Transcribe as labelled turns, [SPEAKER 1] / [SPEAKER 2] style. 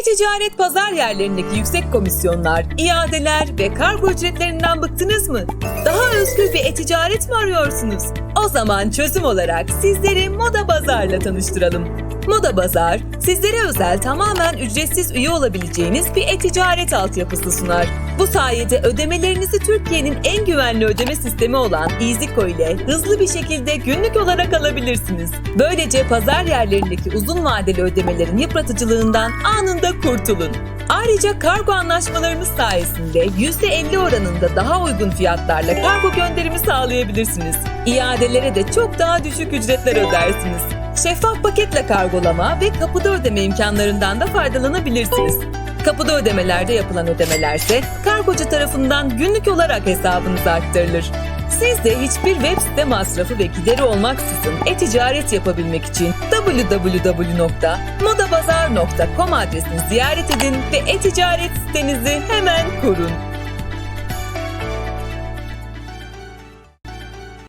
[SPEAKER 1] E-ticaret pazar yerlerindeki yüksek komisyonlar, iadeler ve kargo ücretlerinden bıktınız mı? Daha özgür bir e-ticaret mi arıyorsunuz? O zaman çözüm olarak sizleri Moda Bazar'la tanıştıralım. Moda Bazar, sizlere özel tamamen ücretsiz üye olabileceğiniz bir e-ticaret altyapısı sunar. Bu sayede ödemelerinizi Türkiye'nin en güvenli ödeme sistemi olan EasyCo ile hızlı bir şekilde günlük olarak alabilirsiniz. Böylece pazar yerlerindeki uzun vadeli ödemelerin yıpratıcılığından anında kurtulun. Ayrıca kargo anlaşmalarımız sayesinde %50 oranında daha uygun fiyatlarla kargo gönderimi sağlayabilirsiniz. İadelere de çok daha düşük ücretler ödersiniz. Şeffaf paketle kargolama ve kapıda ödeme imkanlarından da faydalanabilirsiniz. Kapıda ödemelerde yapılan ödemelerse kargocu tarafından günlük olarak hesabınıza aktarılır. Siz de hiçbir web site masrafı ve gideri olmaksızın e-ticaret yapabilmek için www.modabazar.com adresini ziyaret edin ve e-ticaret sitenizi hemen kurun.